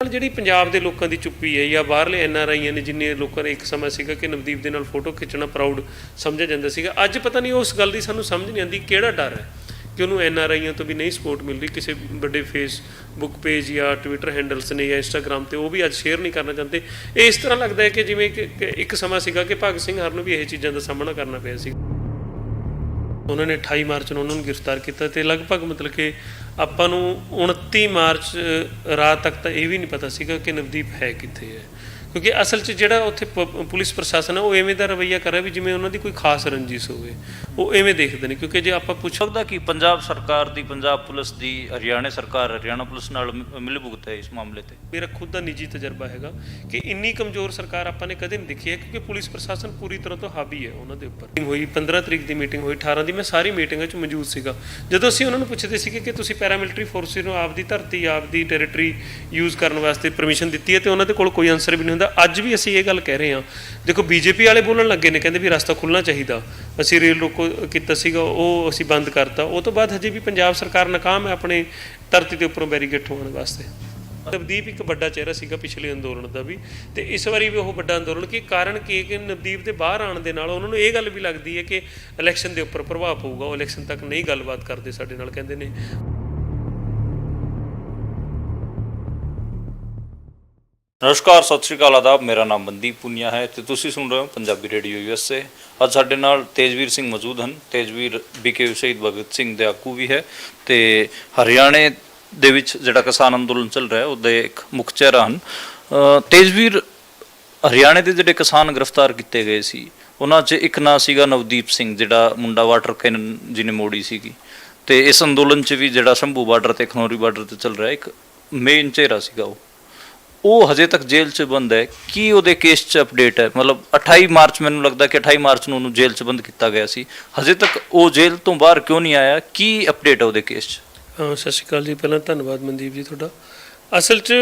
ਨਾਲ ਜਿਹੜੀ ਪੰਜਾਬ ਦੇ ਲੋਕਾਂ ਦੀ ਚੁੱਪੀ ਹੈ ਜਾਂ ਬਾਹਰਲੇ ਐਨ ਆਰ ਆਈਆਂ ਨੇ ਜਿੰਨੇ ਲੋਕਾਂ ਨੇ ਇੱਕ ਸਮਾਂ ਸੀਗਾ ਕਿ ਨਵਦੀਪ ਦੇ ਨਾਲ ਫੋਟੋ ਖਿੱਚਣਾ ਪ੍ਰਾਊਡ ਸਮਝਿਆ ਜਾਂਦਾ ਸੀਗਾ, ਅੱਜ ਪਤਾ ਨਹੀਂ ਉਸ ਗੱਲ ਦੀ ਸਾਨੂੰ ਸਮਝ ਨਹੀਂ ਆਉਂਦੀ ਕਿਹੜਾ ਡਰ ਹੈ ਕਿ ਉਹਨੂੰ ਐਨ ਆਰ ਆਈਆਂ ਤੋਂ ਵੀ ਨਹੀਂ ਸਪੋਰਟ ਮਿਲ ਰਹੀ, ਕਿਸੇ ਵੱਡੇ ਫੇਸਬੁੱਕ ਪੇਜ ਜਾਂ ਟਵਿੱਟਰ ਹੈਂਡਲਸ ਨੇ ਜਾਂ ਇੰਸਟਾਗ੍ਰam ਤੇ ਉਹ ਵੀ ਅੱਜ ਸ਼ੇਅਰ ਨਹੀਂ ਕਰਨਾ ਚਾਹੁੰਦੇ। ਇਹ ਇਸ ਤਰ੍ਹਾਂ ਲੱਗਦਾ ਹੈ ਕਿ ਜਿਵੇਂ ਕਿ ਇੱਕ ਸਮਾਂ ਸੀਗਾ ਕਿ ਭਗਤ ਸਿੰਘ ਹਰ ਨੂੰ ਵੀ ਇਹ ਚੀਜ਼ਾਂ ਦਾ ਸਾਹਮਣਾ ਕਰਨਾ ਪਿਆ ਸੀ। ਉਹਨਾਂ ਨੇ 28 ਮਾਰਚ ਨੂੰ ਉਹਨਾਂ ਨੂੰ ਗ੍ਰਿਫਤਾਰ ਕੀਤਾ ਤੇ ਲਗਭਗ ਮਤਲਬ ਕਿ ਆਪਾਂ ਨੂੰ 29 ਮਾਰਚ ਰਾਤ ਤੱਕ ਤਾਂ ਇਹ ਵੀ ਨਹੀਂ ਪਤਾ ਸੀਗਾ ਕਿ ਨਵਦੀਪ ਹੈ ਕਿੱਥੇ ਹੈ। ਕਿਉਂਕਿ ਅਸਲ 'ਚ ਜਿਹੜਾ ਉੱਥੇ ਪੁਲਿਸ ਪ੍ਰਸ਼ਾਸਨ ਹੈ ਉਹ ਐਵੇਂ ਦਾ ਰਵੱਈਆ ਕਰ ਰਿਹਾ ਵੀ ਜਿਵੇਂ ਉਹਨਾਂ ਦੀ ਕੋਈ ਖਾਸ ਰੰਜਿਸ਼ ਹੋਵੇ। ਉਹ ਐਵੇਂ ਦੇਖਦੇ ਨੇ ਕਿਉਂਕਿ ਜੇ ਆਪਾਂ ਪੁੱਛ ਲੱਗਦਾ ਕਿ ਪੰਜਾਬ ਸਰਕਾਰ ਦੀ ਪੰਜਾਬ ਪੁਲਿਸ ਦੀ ਹਰਿਆਣਾ ਸਰਕਾਰ ਹਰਿਆਣਾ ਪੁਲਿਸ ਨਾਲ ਮਿਲ ਭੁਗਤ ਹੈ ਇਸ ਮਾਮਲੇ ਤੇ? ਮੇਰਾ ਖੁਦ ਦਾ ਨਿੱਜੀ ਤਜਰਬਾ ਹੈਗਾ ਕਿ ਇੰਨੀ ਕਮਜ਼ੋਰ ਸਰਕਾਰ ਆਪਾਂ ਨੇ ਕਦੇ ਨਹੀਂ ਦੇਖੀ ਹੈ ਕਿਉਂਕਿ ਪੁਲਿਸ ਪ੍ਰਸ਼ਾਸਨ ਪੂਰੀ ਤਰ੍ਹਾਂ ਤੋਂ ਹਾਵੀ ਹੈ ਉਹਨਾਂ ਦੇ ਉੱਪਰ। ਹੋਈ 15 ਤਰੀਕ ਦੀ ਮੀਟਿੰਗ ਹੋਈ 18 ਦੀ ਮੈਂ ਸਾਰੀ ਮੀਟਿੰਗਾਂ 'ਚ ਮੌਜੂਦ ਸੀਗਾ। ਜਦੋਂ ਅਸੀਂ ਉਹਨਾਂ ਨੂੰ ਪੁੱਛਦੇ ਸੀਗੇ ਕਿ ਤੁਸੀਂ ਪੈਰਾਮਿਲਟਰੀ ਫੋਰਸਿਸ ਨੂੰ ਆਪਦੀ ਧਰਤੀ ਆਪਦੀ ਟੈਰੀਟਰੀ ਯੂਜ਼ ਕਰਨ ਵਾਸਤੇ ਪਰਮਿਸ਼ਨ ਦਿੱਤੀ ਹੈ ਤੇ ਉਹਨਾਂ ਦੇ ਕੋਲ ਕੋਈ ਆਨਸਰ ਵੀ ਨਹੀਂ ਹੁੰਦਾ। ਅੱਜ ਵੀ ਅਸੀਂ ਇਹ ਗੱਲ ਕਹਿ ਰਹੇ ਹਾਂ। ਦੇਖੋ ਬੀਜੇਪੀ ਵਾਲੇ ਬੋਲਣ ਲੱਗੇ ਨੇ, ਕਹਿੰਦੇ ਵੀ ਰਸਤਾ ਖੁੱਲਣਾ ਚਾਹੀਦਾ। ਅਸੀਂ ਰੇਲ ਰੋਕੋ ਕੀਤਾ ਸੀਗਾ, ਉਹ ਅਸੀਂ ਬੰਦ ਕਰਤਾ। ਉਹ ਤੋਂ ਬਾਅਦ ਹਜੇ ਵੀ ਪੰਜਾਬ ਸਰਕਾਰ ਨਾਕਾਮ ਹੈ ਆਪਣੇ ਧਰਤੀ ਦੇ ਉੱਪਰੋਂ ਬੈਰੀਗੇਟ ਹੋਣ ਵਾਸਤੇ। ਨਵਦੀਪ ਇੱਕ ਵੱਡਾ ਚਿਹਰਾ ਸੀਗਾ ਪਿਛਲੇ ਅੰਦੋਲਨ ਦਾ ਵੀ। ਤੇ ਇਸ ਵਾਰੀ ਵੀ ਉਹ ਵੱਡਾ ਅੰਦੋਲਨ, ਕੀ ਕਾਰਨ ਕੀ ਹੈ ਕਿ ਨਵਦੀਪ ਦੇ ਬਾਹਰ ਆਉਣ ਦੇ ਨਾਲ ਉਹਨਾਂ ਨੂੰ ਇਹ ਗੱਲ ਵੀ ਲੱਗਦੀ ਹੈ ਕਿ ਇਲੈਕਸ਼ਨ ਦੇ ਉੱਪਰ ਪ੍ਰਭਾਵ ਪਊਗਾ। ਉਹ ਇਲੈਕਸ਼ਨ ਤੱਕ ਨਹੀਂ ਗੱਲਬਾਤ ਕਰਦੇ ਸਾਡੇ ਨਾਲ, ਕਹਿੰਦੇ ਨੇ। ਨਮਸਕਾਰ, ਸਤਿ ਸ਼੍ਰੀ ਅਕਾਲ ਆਦਾਬ। ਮੇਰਾ ਨਾਮ ਮਨਦੀਪ ਪੁਨੀਆ ਹੈ। ਤੇ ਤੁਸੀਂ ਸੁਣ ਰਹੇ ਹੋ ਪੰਜਾਬੀ ਰੇਡੀਓ ਯੂਐਸਏ ਅੱਜ ਸਾਡੇ ਨਾਲ ਤੇਜਵੀਰ ਸਿੰਘ ਮੌਜੂਦ ਹਨ। ਤੇਜਵੀਰ ਬੀਕੇ ਸ਼ਹੀਦ ਭਗਤ ਸਿੰਘ ਦੇ ਆਗੂ ਵੀ ਹੈ। ਤੇ ਹਰਿਆਣੇ ਦੇ ਵਿੱਚ ਜਿਹੜਾ ਕਿਸਾਨ ਅੰਦੋਲਨ ਚੱਲ ਰਿਹਾ ਉਹਦੇ ਇੱਕ ਮੁੱਖ ਚਿਹਰਾ ਹਨ। ਤੇਜਵੀਰ, ਹਰਿਆਣੇ ਦੇ ਜਿਹੜੇ ਕਿਸਾਨ ਗ੍ਰਿਫਤਾਰ ਕੀਤੇ ਗਏ ਸੀ, ਉਹਨਾਂ 'ਚ ਇੱਕ ਨਾਂ ਸੀਗਾ ਨਵਦੀਪ ਸਿੰਘ, ਜਿਹੜਾ ਮੁੰਡਾ ਵਾਟਰ ਕੈਨਨ ਜਿਹਨੇ ਮੋੜੀ ਸੀਗੀ। ਤੇ ਇਸ ਅੰਦੋਲਨ 'ਚ ਵੀ ਜਿਹੜਾ ਸ਼ੰਭੂ ਬਾਰਡਰ ਤੇ, ਖਨੌਰੀ ਬਾਰਡਰ ਤੇ ਚੱਲ ਰਿਹਾ ਇੱਕ ਮੇਨ ਚਿਹਰਾ ਸੀਗਾ ਉਹ। ਉਹ ਹਜੇ ਤੱਕ ਜੇਲ੍ਹ 'ਚ ਬੰਦ ਹੈ। ਕੀ ਉਹਦੇ ਕੇਸ 'ਚ ਅਪਡੇਟ ਹੈ? ਮਤਲਬ 28 ਮਾਰਚ ਮੈਨੂੰ ਲੱਗਦਾ ਕਿ 28 ਮਾਰਚ ਨੂੰ ਉਹਨੂੰ ਜੇਲ੍ਹ 'ਚ ਬੰਦ ਕੀਤਾ ਗਿਆ ਸੀ। ਹਜੇ ਤੱਕ ਉਹ ਜੇਲ੍ਹ ਤੋਂ ਬਾਹਰ ਕਿਉਂ ਨਹੀਂ ਆਇਆ? ਕੀ ਅਪਡੇਟ ਹੈ ਉਹਦੇ ਕੇਸ 'ਚ? ਸਤਿ ਸ਼੍ਰੀ ਅਕਾਲ ਜੀ। ਪਹਿਲਾਂ ਧੰਨਵਾਦ ਮਨਦੀਪ ਜੀ ਤੁਹਾਡਾ। ਅਸਲ 'ਚ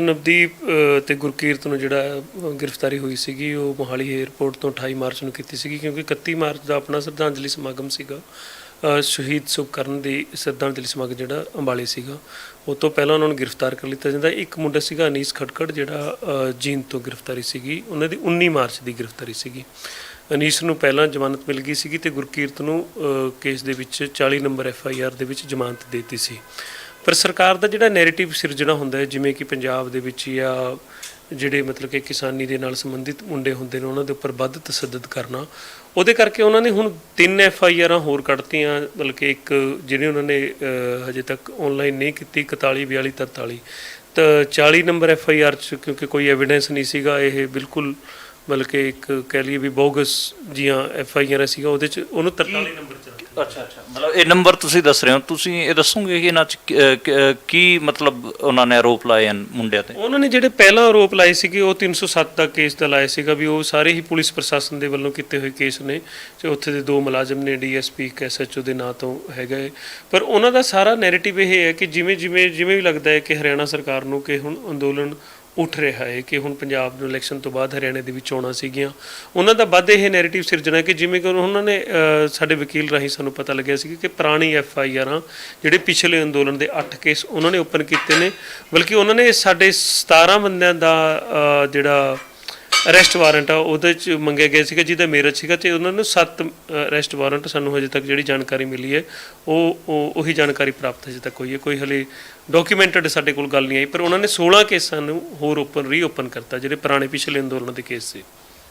ਨਵਦੀਪ, ਅਹ ਤੇ ਗੁਰਕੀਰਤ ਨੂੰ ਜਿਹੜਾ ਗ੍ਰਿਫਤਾਰੀ ਹੋਈ ਸੀਗੀ, ਉਹ ਮੋਹਾਲੀ 에ਅਰਪੋਰਟ ਤੋਂ 28 ਮਾਰਚ ਨੂੰ ਕੀਤੀ ਸੀਗੀ, ਕਿਉਂਕਿ 31 ਮਾਰਚ ਦਾ ਆਪਣਾ ਸ਼ਰਧਾਂਜਲੀ ਸਮਾਗਮ ਸੀਗਾ। ਸ਼ਹੀਦ ਸੁਖਕਰਨ ਦੀ ਸ਼ਰਧਾਂਜਲੀ ਸਮਾਗਮ ਜਿਹੜਾ ਅੰਬਾਲੇ ਸੀਗਾ। ਉਹ ਤੋਂ ਪਹਿਲਾਂ ਉਹਨਾਂ ਨੂੰ ਗ੍ਰਿਫਤਾਰ ਕਰ ਲਿੱਤਾ ਜਾਂਦਾ। ਇੱਕ ਮੁੰਡਾ ਸੀਗਾ ਅਨੀਸ ਖਟਕੜ, ਜਿਹੜਾ ਅਹ ਜੀਂਦ ਤੋਂ ਗ੍ਰਿਫਤਾਰੀ ਸੀਗੀ। ਉਹਨਾਂ ਦੀ 19 ਮਾਰਚ ਦੀ ਗ੍ਰਿਫਤਾਰੀ ਸੀਗੀ। ਅਨੀਸ ਨੂੰ ਪਹਿਲਾਂ ਜ਼ਮਾਨਤ ਮਿਲ ਗਈ ਸੀਗੀ ਤੇ ਗੁਰਕੀਰਤ ਨੂੰ ਕੇਸ ਦੇ ਵਿੱਚ 40 ਨੰਬਰ ਐਫ ਆਈ ਆਰ ਦੇ ਵਿੱਚ ਜ਼ਮਾਨਤ ਦੇ ਦਿੱਤੀ ਸੀ। ਪਰ ਸਰਕਾਰ ਦਾ ਜਿਹੜਾ ਨੈਰੇਟਿਵ ਸਿਰਜਣਾ ਹੁੰਦਾ ਹੈ, ਜਿਵੇਂ ਕਿ ਪੰਜਾਬ ਦੇ ਵਿੱਚ ਜਾਂ ਜਿਹੜੇ ਮਤਲਬ ਕਿ ਕਿਸਾਨੀ ਦੇ ਨਾਲ ਸੰਬੰਧਿਤ ਮੁੰਡੇ ਹੁੰਦੇ ਨੇ, ਉਹਨਾਂ ਦੇ ਉੱਪਰ ਵੱਧ ਤਸੱਦਦ ਕਰਨਾ ਉਹਦੇ ਕਰਕੇ ਉਹਨਾਂ ਨੇ ਹੁਣ ਤਿੰਨ ਐਫ ਆਈ ਆਰਾਂ ਹੋਰ ਕੱਢਤੀਆਂ ਮਤਲਬ ਕਿ ਇੱਕ ਜਿਹੜੇ ਉਹਨਾਂ ਨੇ ਹਜੇ ਤੱਕ ਆਨਲਾਈਨ ਨਹੀਂ ਕੀਤੀ 41 42 43 ਤਾਂ 40 ਨੰਬਰ ਐਫ ਆਈ ਆਰ ਚ ਕਿਉਂਕਿ ਕੋਈ ਐਵੀਡੈਂਸ ਨਹੀਂ ਸੀਗਾ ਇਹ ਬਿਲਕੁਲ ਬਲਕਿ ਇੱਕ ਕਹਿ ਲਈਏ ਵੀ ਬੋਗਸ ਜੀਆਂ ਐਫ ਆਈ ਆਰ ਸੀਗਾ ਉਹਦੇ ਚ ਉਹਨੂੰ 43 ਨੰਬਰ ਚ। ਅੱਛਾ ਅੱਛਾ। ਮਤਲਬ ਇਹ ਨੰਬਰ ਤੁਸੀਂ ਦੱਸ ਰਹੇ ਹੋ, ਤੁਸੀਂ ਇਹ ਦੱਸੋਗੇ ਕਿ ਇਹਨਾਂ 'ਚ ਕੀ- ਕ- ਕੀ ਮਤਲਬ ਉਹਨਾਂ ਨੇ ਆਰੋਪ ਲਾਏ ਹਨ ਮੁੰਡਿਆਂ ਤੇ? ਉਹਨਾਂ ਨੇ ਜਿਹੜੇ ਪਹਿਲਾਂ ਆਰੋਪ ਲਾਏ ਸੀਗੇ, ਉਹ 307 ਦਾ ਕੇਸ ਦਾ ਲਾਇਆ ਸੀਗਾ ਵੀ ਉਹ ਸਾਰੇ ਹੀ ਪੁਲਿਸ ਪ੍ਰਸ਼ਾਸਨ ਦੇ ਵੱਲੋਂ ਕੀਤੇ ਹੋਏ ਕੇਸ ਨੇ ਤੇ ਉੱਥੇ ਦੇ ਦੋ ਮੁਲਾਜ਼ਮ ਨੇ, ਡੀਐਸਪੀ ਇੱਕ ਐਸਐਚਓ ਦੇ ਨਾਂ ਤੋਂ ਹੈਗਾ। ਹੈ ਪਰ ਉਹਨਾਂ ਦਾ ਸਾਰਾ ਨੈਰੇਟਿਵ ਇਹ ਹੈ ਕਿ ਜਿਵੇਂ ਜਿਵੇਂ ਜਿਵੇਂ ਵੀ ਲੱਗਦਾ ਹੈ ਕਿ ਹਰਿਆਣਾ ਸਰਕਾਰ ਨੂੰ ਕਿ ਹੁਣ ਅੰਦੋਲਨ ਉੱਠ ਰਿਹਾ ਹੈ ਕਿ ਹੁਣ ਪੰਜਾਬ ਨੂੰ ਇਲੈਕਸ਼ਨ ਤੋਂ ਬਾਅਦ ਹਰਿਆਣੇ ਦੇ ਵਿੱਚ ਚੋਣਾਂ ਸੀਗੀਆਂ। ਉਹਨਾਂ ਦਾ ਵੱਧ ਇਹ ਨੈਰੇਟਿਵ ਸਿਰਜਣਾ ਕਿ ਜਿਵੇਂ ਕਿ ਉਹਨਾਂ ਨੇ ਸਾਡੇ ਵਕੀਲ ਰਾਹੀਂ ਸਾਨੂੰ ਪਤਾ ਲੱਗਿਆ ਸੀ ਕਿ ਪੁਰਾਣੀ ਐਫ ਆਈ ਆਰਾਂ ਜਿਹੜੇ ਪਿਛਲੇ ਅੰਦੋਲਨ ਦੇ 8 ਕੇਸ ਉਹਨਾਂ ਨੇ ਓਪਨ ਕੀਤੇ ਨੇ। ਬਲਕਿ ਉਹਨਾਂ ਨੇ ਸਾਡੇ 17 ਬੰਦਿਆਂ ਦਾ ਜਿਹੜਾ ਅਰੈਸਟ ਵਾਰੰਟ ਆ, ਉਹਦੇ ਚ ਮੰਗਿਆ ਗਿਆ ਸੀਗਾ, ਜਿਹਦਾ ਮੇਰਜ ਸੀਗਾ, ਤੇ ਉਹਨਾਂ ਨੂੰ 7 ਅਰੈਸਟ ਵਾਰੰਟ ਸਾਨੂੰ ਹਜੇ ਤੱਕ ਜਿਹੜੀ ਜਾਣਕਾਰੀ ਮਿਲੀ ਹੈ, ਉਹ, ਉਹ- ਉਹੀ ਜਾਣਕਾਰੀ ਪ੍ਰਾਪਤ ਹਜੇ ਤੱਕ ਹੋਈ ਹੈ। ਕੋਈ ਹਲੇ ਡਾਕੂਮੈਂਟਡ ਸਾਡੇ ਕੋਲ ਗੱਲ ਨਹੀਂ ਆਈ, ਪਰ ਉਹਨਾਂ ਨੇ 16 ਕੇਸਾਂ ਨੂੰ ਹੋਰ ਓਪਨ ਰੀਓਪਨ ਕਰਤਾ, ਜਿਹੜੇ ਪੁਰਾਣੇ ਪਿਛਲੇ ਅੰਦੋਲਨ ਦੇ ਕੇਸ ਸੀ।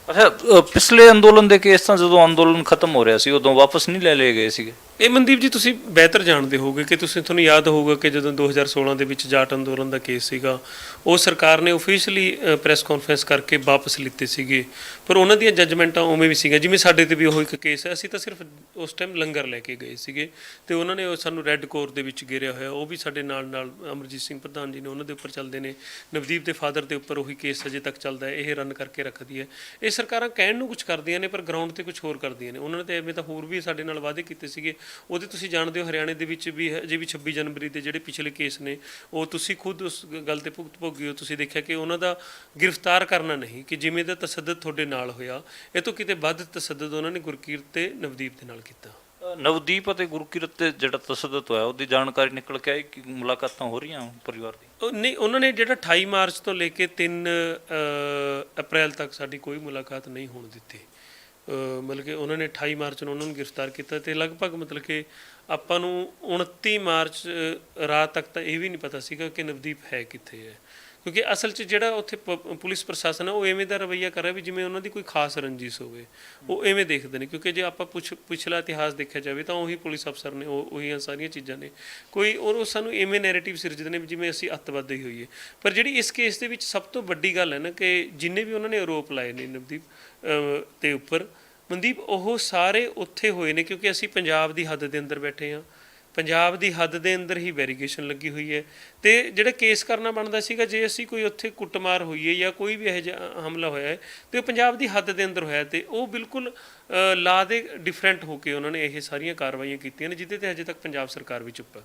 ਅੱਛਾ ਪਿਛਲੇ ਅੰਦੋਲਨ ਦੇ ਕੇਸ ਤਾਂ ਜਦੋਂ ਅੰਦੋਲਨ ਖਤਮ ਹੋ ਰਿਹਾ ਸੀ, ਉਦੋਂ ਵਾਪਸ ਨਹੀਂ ਲੈ ਲਏ ਗਏ ਸੀਗੇ? ਇਹ ਮਨਦੀਪ ਜੀ, ਤੁਸੀਂ ਬਿਹਤਰ ਜਾਣਦੇ ਹੋਗੇ ਕਿ ਤੁਸੀਂ, ਤੁਹਾਨੂੰ ਯਾਦ ਹੋਊਗਾ ਕਿ ਜਦੋਂ 2016 ਦੇ ਵਿੱਚ ਜਾਟ ਅੰਦੋਲਨ ਦਾ ਕੇਸ ਸੀਗਾ, ਉਹ ਸਰਕਾਰ ਨੇ ਆਫੀਸ਼ੀਅਲੀ ਪ੍ਰੈਸ ਕਾਨਫਰੰਸ ਕਰਕੇ ਵਾਪਸ ਲਿੱਤੇ ਸੀਗੇ। ਪਰ ਉਹਨਾਂ ਦੀਆਂ ਜੱਜਮੈਂਟਾਂ ਉਵੇਂ ਵੀ ਸੀਗੀਆਂ। ਜਿਵੇਂ ਸਾਡੇ ਤੇ ਵੀ ਉਹ ਇੱਕ ਕੇਸ ਹੈ, ਅਸੀਂ ਤਾਂ ਸਿਰਫ ਉਸ ਟਾਈਮ ਲੰਗਰ ਲੈ ਕੇ ਗਏ ਸੀਗੇ। ਤੇ ਉਹਨਾਂ ਨੇ ਸਾਨੂੰ ਰੈੱਡ ਕੋਰ ਦੇ ਵਿੱਚ ਘੇਰਿਆ ਹੋਇਆ। ਉਹ ਵੀ ਸਾਡੇ ਨਾਲ ਨਾਲ ਅਮਰਜੀਤ ਸਿੰਘ ਪ੍ਰਧਾਨ ਜੀ ਨੇ ਉਹਨਾਂ ਦੇ ਉੱਪਰ ਚੱਲਦੇ ਨੇ। ਨਵਦੀਪ ਦੇ ਫਾਦਰ ਦੇ ਉੱਪਰ ਉਹੀ ਕੇਸ ਅਜੇ ਤੱਕ ਚੱਲਦਾ ਹੈ। ਇਹ ਰਨ ਕਰਕੇ ਰੱਖਦੀ ਹੈ। ਇਹ ਸਰਕਾਰਾਂ ਕਹਿਣ ਨੂੰ ਕੁਝ ਕਰਦੀਆਂ ਨੇ, ਪਰ ਗਰਾਊਂਡ ਤੇ ਕੁਝ ਹੋਰ ਕਰਦੀਆਂ ਨੇ। ਉਹਨਾਂ ਨੇ ਤਾਂ ਐਵੇਂ ਤਾਂ ਹੋਰ ਵੀ ਸਾਡੇ ਨਾਲ ਵਾਅਦੇ ਕੀਤੇ ਸੀਗੇ। ਉਹਦੇ ਤੁਸੀਂ ਜਾਣਦੇ ਹੋ ਹਰਿਆਣੇ ਦੇ ਵਿੱਚ ਵੀ ਅਜੇ ਵੀ 26 ਜਨਵਰੀ ਦੇ ਜਿਹੜੇ ਪਿਛਲੇ ਕੇਸ ਨੇ ਉਹ ਤੁਸੀਂ ਖੁਦ ਉਸ ਗੱਲ ਤੇ ਭੁਗਤ ਭੋਗੀ ਹੋ। ਤੁਸੀਂ ਦੇਖਿਆ ਕਿ ਉਹਨਾਂ ਦਾ ਗ੍ਰਿਫਤਾਰ ਕਰਨਾ ਨਹੀਂ ਕਿ ਜਿਵੇਂ ਦਾ ਤਸੱਦਦ ਤੁਹਾਡੇ ਨਾਲ ਹੋਇਆ ਇਹ ਤੋਂ ਕਿਤੇ ਵੱਧ ਤਸੱਦਦ ਉਹਨਾਂ ਨੇ ਗੁਰਕੀਰਤ ਤੇ ਨਵਦੀਪ ਦੇ ਨਾਲ ਕੀਤਾ? ਨਵਦੀਪ ਅਤੇ ਗੁਰਕੀਰਤ ਤੇ ਜਿਹੜਾ ਤਸੱਦਦ ਹੋਇਆ ਉਹਦੀ ਜਾਣਕਾਰੀ ਨਿਕਲ ਕੇ ਆਈ ਕਿ ਮੁਲਾਕਾਤਾਂ ਹੋ ਰਹੀਆਂ ਪਰਿਵਾਰ ਦੀ ਉਹ ਨਹੀਂ ਉਹਨਾਂ ਨੇ ਜਿਹੜਾ 28 ਮਾਰਚ ਤੋਂ ਲੈ ਕੇ 3 ਅਪ੍ਰੈਲ ਤੱਕ ਸਾਡੀ ਕੋਈ ਮੁਲਾਕਾਤ ਨਹੀਂ ਹੋਣ ਦਿੱਤੀ। ਮਤਲਬ ਕਿ ਉਹਨਾਂ ਨੇ 28 ਮਾਰਚ ਨੂੰ ਉਹਨਾਂ ਨੂੰ ਗ੍ਰਿਫਤਾਰ ਕੀਤਾ ਤੇ ਲਗਭਗ ਮਤਲਬ ਕਿ ਆਪਾਂ ਨੂੰ 29 ਮਾਰਚ ਰਾਤ ਤੱਕ ਤਾਂ ਇਹ ਵੀ ਨਹੀਂ ਪਤਾ ਸੀਗਾ ਕਿ ਨਵਦੀਪ ਹੈ ਕਿੱਥੇ ਹੈ। ਕਿਉਂਕਿ ਅਸਲ 'ਚ ਜਿਹੜਾ ਉੱਥੇ ਪ- ਪੁਲਿਸ ਪ੍ਰਸ਼ਾਸਨ ਹੈ ਉਹ ਐਵੇਂ ਦਾ ਰਵੱਈਆ ਕਰ ਰਿਹਾ ਵੀ ਜਿਵੇਂ ਉਹਨਾਂ ਦੀ ਕੋਈ ਖਾਸ ਰੰਜਿਸ਼ ਹੋਵੇ। ਉਹ ਐਵੇਂ ਦੇਖਦੇ ਨੇ ਕਿਉਂਕਿ ਜੇ ਆਪਾਂ ਪੁੱਛ ਪਿਛਲਾ ਇਤਿਹਾਸ ਦੇਖਿਆ ਜਾਵੇ ਤਾਂ ਉਹੀ ਪੁਲਿਸ ਅਫਸਰ ਨੇ ਉਹ ਉਹੀਆਂ ਸਾਰੀਆਂ ਚੀਜ਼ਾਂ ਨੇ। ਕੋਈ ਔਰ ਉਹ ਸਾਨੂੰ ਐਵੇਂ ਨੈਰੇਟਿਵ ਸਿਰਜਦੇ ਨੇ ਵੀ ਜਿਵੇਂ ਅਸੀਂ ਅੱਤਵਾਦੀ ਹੋਈਏ। ਪਰ ਜਿਹੜੀ ਇਸ ਕੇਸ ਦੇ ਵਿੱਚ ਸਭ ਤੋਂ ਵੱਡੀ ਗੱਲ ਹੈ ਨਾ ਕਿ ਜਿੰਨੇ ਵੀ ਉਹਨਾਂ ਨੇ ਆਰੋਪ ਲਾਏ ਨੇ ਨਵਦੀਪ ਅਹ, ਤੇ ਉੱਪਰ ਮਨਦੀਪ ਉਹ ਸਾਰੇ ਉੱਥੇ ਹੋਏ ਨੇ ਕਿਉਂਕਿ ਅਸੀਂ ਪੰਜਾਬ ਦੀ ਹੱਦ ਦੇ ਅੰਦਰ ਬੈਠੇ ਹਾਂ। ਪੰਜਾਬ ਦੀ ਹੱਦ ਦੇ ਅੰਦਰ ਹੀ ਵੈਰੀਗੇਸ਼ਨ ਲੱਗੀ ਹੋਈ ਹੈ। ਤੇ ਜਿਹੜਾ ਕੇਸ ਕਰਨਾ ਬਣਦਾ ਸੀਗਾ, ਜੇ ਅਸੀਂ ਕੋਈ ਉੱਥੇ ਕੁੱਟਮਾਰ ਹੋਈ ਹੈ ਜਾਂ ਕੋਈ ਵੀ ਇਹੋ ਜਿਹਾ ਹਮਲਾ ਹੋਇਆ ਹੈ, ਤੇ ਉਹ ਪੰਜਾਬ ਦੀ ਹੱਦ ਦੇ ਅੰਦਰ ਹੋਇਆ ਤੇ ਉਹ ਬਿਲਕੁਲ ਲਾ ਦੇ ਡਿਫਰੈਂਟ ਹੋ ਕੇ ਉਹਨਾਂ ਨੇ ਇਹ ਸਾਰੀਆਂ ਕਾਰਵਾਈਆਂ ਕੀਤੀਆਂ ਨੇ, ਜਿਹਦੇ ਤੇ ਹਜੇ ਤੱਕ ਪੰਜਾਬ ਸਰਕਾਰ ਵੀ ਚੁੱਪ ਹੈ।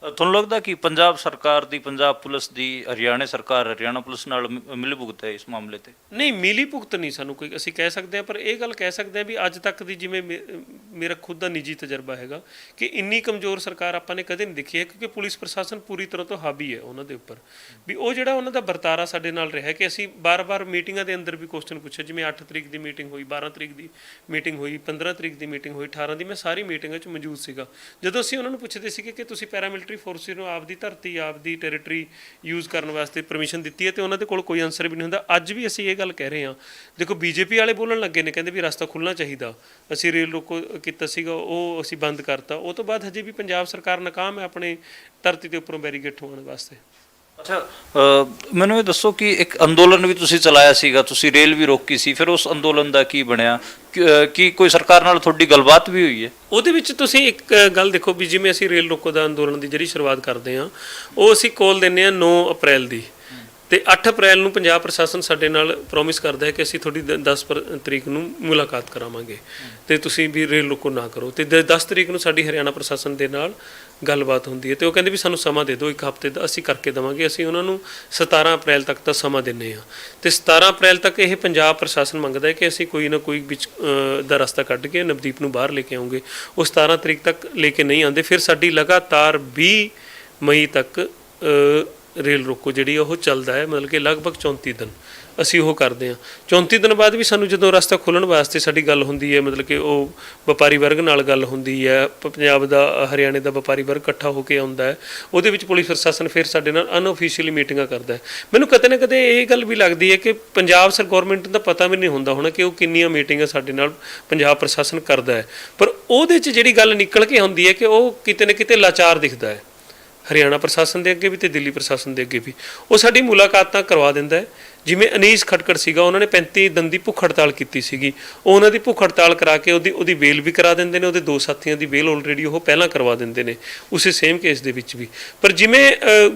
ਤੁਹਾਨੂੰ ਲੱਗਦਾ ਕਿ ਪੰਜਾਬ ਸਰਕਾਰ ਦੀ, ਪੰਜਾਬ ਪੁਲਿਸ ਦੀ, ਹਰਿਆਣਾ ਸਰਕਾਰ, ਹਰਿਆਣਾ ਪੁਲਿਸ ਨਾਲ ਮਿ- ਭੁਗਤ ਹੈ ਇਸ ਮਾਮਲੇ ਤੇ? ਨਹੀਂ ਮਿਲੀ ਭੁਗਤ ਨਹੀਂ ਸਾਨੂੰ ਕੋਈ, ਅਸੀਂ ਕਹਿ ਸਕਦੇ ਹਾਂ, ਪਰ ਇਹ ਗੱਲ ਕਹਿ ਸਕਦੇ ਹਾਂ ਵੀ ਅੱਜ ਤੱਕ ਦੀ ਜਿਵੇਂ ਮੇਰਾ ਖੁਦ ਦਾ ਨਿੱਜੀ ਤਜਰਬਾ ਹੈਗਾ ਕਿ ਇੰਨੀ ਕਮਜ਼ੋਰ ਸਰਕਾਰ ਆਪਾਂ ਨੇ ਕਦੇ ਨਹੀਂ ਦੇਖੀ ਹੈ, ਕਿਉਂਕਿ ਪੁਲਿਸ ਪ੍ਰਸ਼ਾਸਨ ਪੂਰੀ ਤਰ੍ਹਾਂ ਤੋਂ ਹਾਵੀ ਹੈ ਉਹਨਾਂ ਦੇ ਉੱਪਰ। ਵੀ ਉਹ ਜਿਹੜਾ ਉਹਨਾਂ ਦਾ ਵਰਤਾਰਾ ਸਾਡੇ ਨਾਲ ਰਿਹਾ ਕਿ ਅਸੀਂ ਬਾਰ-ਬਾਰ ਮੀਟਿੰਗਾਂ ਦੇ ਅੰਦਰ ਵੀ ਕੁਐਸਚਨ ਪੁੱਛੇ ਜਿਵੇਂ 8 ਤਰੀਕ ਦੀ ਮੀਟਿੰਗ ਹੋਈ 12 ਤਰੀਕ ਦੀ ਮੀਟਿੰਗ ਹੋਈ 15 ਤਰੀਕ ਦੀ ਮੀਟਿੰਗ ਹੋਈ 18 ਦੀ, ਮੈਂ ਸਾਰੀ ਮੀਟਿੰਗਾਂ 'ਚ ਮੌਜੂਦ ਸੀਗਾ। ਜਦੋਂ ਅਸੀਂ ਉਹਨਾਂ ਨੂੰ ਪੁੱਛਦੇ ਸੀਗੇ ਕਿ ਤੁਸੀਂ ਪੈਰਾਮਿਲਟਰੀ ਫੋਰਸਿਸ ਨੂੰ ਆਪਦੀ ਧਰਤੀ, ਆਪਦੀ ਟੈਰੀਟਰੀ ਯੂਜ਼ ਕਰਨ ਵਾਸਤੇ ਪਰਮਿਸ਼ਨ ਦਿੱਤੀ ਹੈ ਤੇ ਉਹਨਾਂ ਦੇ ਕੋਲ ਕੋਈ ਆਨਸਰ ਵੀ ਨਹੀਂ ਹੁੰਦਾ। ਅੱਜ ਵੀ ਅਸੀਂ ਇਹ ਗੱਲ ਕਹਿ ਰਹੇ ਹਾਂ। ਦੇਖੋ ਬੀਜੇਪੀ ਵਾਲੇ ਬੋਲਣ ਲੱਗੇ ਨੇ, ਕਹਿੰਦੇ ਵੀ ਰਸਤਾ ਖੁੱਲਣਾ ਚਾਹੀਦਾ। ਅਸੀਂ ਰੇਲ ਰੋਕੋ ਕੀਤਾ ਸੀਗਾ, ਉਹ ਅਸੀਂ ਬੰਦ ਕਰਤਾ। ਉਹ ਤੋਂ ਬਾਅਦ ਹਜੇ ਵੀ ਪੰਜਾਬ ਸਰਕਾਰ ਨਾਕਾਮ ਹੈ ਆਪਣੇ ਧਰਤੀ ਦੇ ਉੱਪਰੋਂ ਬੈਰੀਗੇਟ ਹੋਣ ਵਾਸਤੇ। ਅੱਛਾ ਮੈਨੂੰ ਇਹ ਦੱਸੋ ਕਿ ਇੱਕ ਅੰਦੋਲਨ ਵੀ ਤੁਸੀਂ ਚਲਾਇਆ ਸੀਗਾ, ਤੁਸੀਂ ਰੇਲ ਵੀ ਰੋਕੀ ਸੀ, ਫਿਰ ਉਸ ਅੰਦੋਲਨ ਦਾ ਕੀ ਬਣਿਆ? ਕੀ ਕੋਈ ਸਰਕਾਰ ਨਾਲ ਤੁਹਾਡੀ ਗੱਲਬਾਤ ਵੀ ਹੋਈ ਹੈ? ਉਹਦੇ ਵਿੱਚ ਤੁਸੀਂ ਇੱਕ ਗੱਲ ਦੇਖੋ ਵੀ ਜਿਵੇਂ ਅਸੀਂ ਰੇਲ ਰੋਕੋ ਦਾ ਅੰਦੋਲਨ ਦੀ ਜਿਹੜੀ ਸ਼ੁਰੂਆਤ ਕਰਦੇ ਹਾਂ, ਉਹ ਅਸੀਂ ਕੋਲ ਦਿੰਨੇ ਆ 9 ਅਪ੍ਰੈਲ ਦੀ। ਤੇ 8 ਅਪ੍ਰੈਲ ਨੂੰ ਪੰਜਾਬ ਪ੍ਰਸ਼ਾਸਨ ਸਾਡੇ ਨਾਲ ਪ੍ਰੋਮਿਸ ਕਰਦਾ ਹੈ ਕਿ ਅਸੀਂ ਤੁਹਾਡੀ ਦ- 10 ਪਰ- ਤਰੀਕ ਨੂੰ ਮੁਲਾਕਾਤ ਕਰਾਵਾਂਗੇ। ਤੇ ਤੁਸੀਂ ਵੀ ਰੇਲ ਰੁਕੋ ਨਾ ਕਰੋ। ਤੇ ਦ- 10 ਤਰੀਕ ਨੂੰ ਸਾਡੀ ਹਰਿਆਣਾ ਪ੍ਰਸ਼ਾਸਨ ਦੇ ਨਾਲ ਗੱਲਬਾਤ ਹੁੰਦੀ ਹੈ ਤੇ ਉਹ ਕਹਿੰਦੇ ਵੀ ਸਾਨੂੰ ਸਮਾਂ ਦੇ ਦਿਓ, ਇੱਕ ਹਫ਼ਤੇ ਦਾ ਅਸੀਂ ਕਰਕੇ ਦੇਵਾਂਗੇ। ਅਸੀਂ ਉਹਨਾਂ ਨੂੰ 17 ਅਪ੍ਰੈਲ ਤੱਕ ਦਾ ਸਮਾਂ ਦਿੰਨੇ ਆ ਤੇ 17 ਅਪ੍ਰੈਲ ਤੱਕ ਇਹ ਪੰਜਾਬ ਪ੍ਰਸ਼ਾਸਨ ਮੰਗਦਾ ਹੈ ਕਿ ਅਸੀਂ ਕੋਈ ਨਾ ਕੋਈ ਵਿੱਚ ਦਾ ਰਸਤਾ ਕੱਢ ਕੇ ਨਵਦੀਪ ਨੂੰ ਬਾਹਰ ਲੈ ਕੇ ਆਉਂਗੇ। ਉਹ 17 ਤਰੀਕ ਤੱਕ ਲੈ ਕੇ ਨਹੀਂ ਆਉਂਦੇ। ਫਿਰ ਸਾਡੀ ਲਗਾਤਾਰ 20 ਮਈ ਤੱਕ ਰੇਲ ਰੋਕੋ ਜਿਹੜੀ ਆ ਉਹ ਚੱਲਦਾ ਹੈ, ਮਤਲਬ ਕਿ ਲਗਭਗ 34 ਦਿਨ ਅਸੀਂ ਉਹ ਕਰਦੇ ਹਾਂ। 34 ਦਿਨ ਬਾਅਦ ਵੀ ਸਾਨੂੰ ਜਦੋਂ ਰਸਤਾ ਖੋਲਣ ਵਾਸਤੇ ਸਾਡੀ ਗੱਲ ਹੁੰਦੀ ਹੈ, ਮਤਲਬ ਕਿ ਉਹ ਵਪਾਰੀ ਵਰਗ ਨਾਲ ਗੱਲ ਹੁੰਦੀ ਹੈ ਪੰਜਾਬ ਦਾ, ਹਰਿਆਣੇ ਦਾ ਵਪਾਰੀ ਵਰਗ ਇਕੱਠਾ ਹੋ ਕੇ ਆਉਂਦਾ ਹੈ, ਉਹਦੇ ਵਿੱਚ ਪੁਲਿਸ ਪ੍ਰਸ਼ਾਸਨ ਫਿਰ ਸਾਡੇ ਨਾਲ ਅਨਆਫੀਸ਼ੀਅਲੀ ਮੀਟਿੰਗਾਂ ਕਰਦਾ ਹੈ। ਮੈਨੂੰ ਕਦੇ ਨਾ ਕਦੇ ਇਹ ਗੱਲ ਵੀ ਲੱਗਦੀ ਹੈ ਕਿ ਪੰਜਾਬ ਸਰ ਗਵਰਨਮੈਂਟ ਦਾ ਪਤਾ ਵੀ ਨਹੀਂ ਹੁੰਦਾ ਹੋਣਾ ਕਿ ਉਹ ਕਿੰਨੀਆਂ ਮੀਟਿੰਗਾਂ ਸਾਡੇ ਨਾਲ ਪੰਜਾਬ ਪ੍ਰਸ਼ਾਸਨ ਕਰਦਾ ਹੈ। ਪਰ ਉਹਦੇ 'ਚ ਜਿਹੜੀ ਗੱਲ ਨਿਕਲ ਕੇ ਆਉਂਦੀ ਹੈ ਕਿ ਉਹ ਕਿਤੇ ਨਾ ਕਿਤੇ ਲਾਚਾਰ ਦਿਖਦਾ ਹੈ। ਹਰਿਆਣਾ ਪ੍ਰਸ਼ਾਸਨ ਦੇ ਅੱਗੇ ਵੀ ਤੇ ਦਿੱਲੀ ਪ੍ਰਸ਼ਾਸਨ ਦੇ ਅੱਗੇ ਵੀ। ਉਹ ਸਾਡੀ ਮੁਲਾਕਾਤਾਂ ਕਰਵਾ ਦਿੰਦਾ ਹੈ। ਜਿਵੇਂ ਅਨੀਸ ਖਟਕੜ ਸੀਗਾ, ਉਹਨਾਂ ਨੇ 35 ਦਿਨ ਦੀ ਭੁੱਖ ਹੜਤਾਲ ਕੀਤੀ ਸੀਗੀ। ਉਹ ਉਹਨਾਂ ਦੀ ਭੁੱਖ ਹੜਤਾਲ ਕਰਾ ਕੇ ਉਹਦੀ ਉਹਦੀ ਬੇਲ ਵੀ ਕਰਾ ਦਿੰਦੇ ਨੇ, ਉਹਦੇ ਦੋ ਸਾਥੀਆਂ ਦੀ ਬੇਲ ਆਲਰੇਡੀ ਉਹ ਪਹਿਲਾਂ ਕਰਵਾ ਦਿੰਦੇ ਨੇ, ਉਸੇ ਸੇਮ ਕੇਸ ਦੇ ਵਿੱਚ ਵੀ। ਪਰ ਜਿਵੇਂ